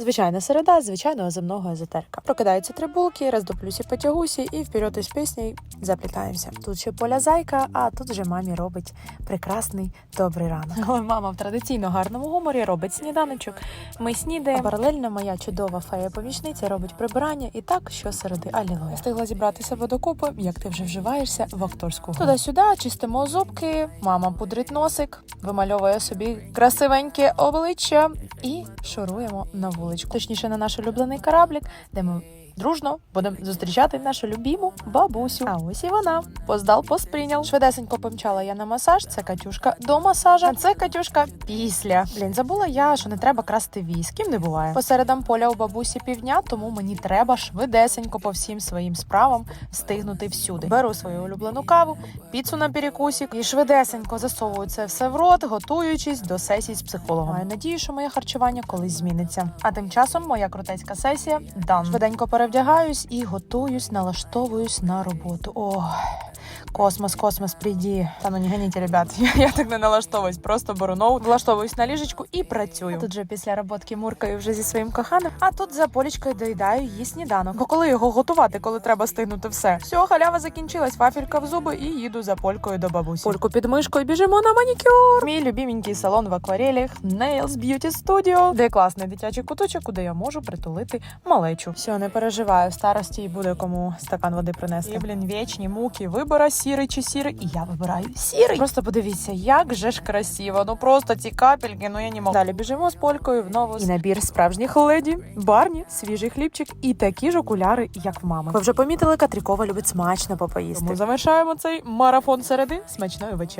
Звичайна середа, звичайного земного езотерика. Прокидаються три булки, роздоплюсі потягусі і вперед із піснею заплітаємося. Тут ще поля зайка, а тут вже мамі робить прекрасний добрий ранок. Але мама в традиційно гарному гуморі робить сніданочок. Ми снідаємо. А паралельно моя чудова фея-помічниця робить прибирання і так щосереди алілуя. Встигла зібрати себе докупи, як ти вже вживаєшся в акторську. Туди-сюди чистимо зубки, мама пудрить носик, вимальовує собі красивеньке обличчя і шуруємо на вуличку. Точніше, на наш улюблений кораблік, де ми. Дружно будемо зустрічати нашу любіму бабусю. А ось і вона. Поздал, посприйняв. Швидесенько помчала я на масаж. Це Катюшка до масажа. А це Катюшка після. Блін, забула я, що не треба красти віз. Ким не буває. Посередам поля у бабусі півдня, тому мені треба швидесенько по всім своїм справам встигнути всюди. Беру свою улюблену каву, піцу на перекусік і швидесенько засовую це все в рот, готуючись до сесії з психологом. Маю надію, що моє харчування колись зміниться. А тим часом моя крутецька сесія дан. Швиденько перевдягаюсь і готуюсь, налаштовуюсь на роботу. Ох. Космос, космос, приди. Та ну не ганіть, ребят. Я, я так не налаштовуюсь. Просто беру ноут, влаштовуюсь на ліжечку і працюю. А тут же після роботки муркаю вже зі своїм коханим. А тут за полічкою доїдаю її сніданок. Бо коли його готувати, коли треба стигнути все. Все, халява закінчилась, вафелька в зуби і їду за полькою до бабусі. Польку під мишкою біжимо на манікюр. Мій любименький салон в акварелях Nails Beauty Studio, де класний дитячий куточок, куди я можу притулити малечу. Все, не переживаю, в старості й буде кому стакан води принести. І, блін, вічні муки вибора сірий чи сірий, і я вибираю сірий. Просто подивіться, як же ж красиво. Ну просто ці капельки, ну я не можу. Далі біжимо з полькою в нову і набір справжніх леді, барні, свіжий хлібчик і такі ж окуляри, як в мами. Ви вже помітили, Катрікова любить смачно попоїсти. Тому завершаємо цей марафон середи смачної вечері.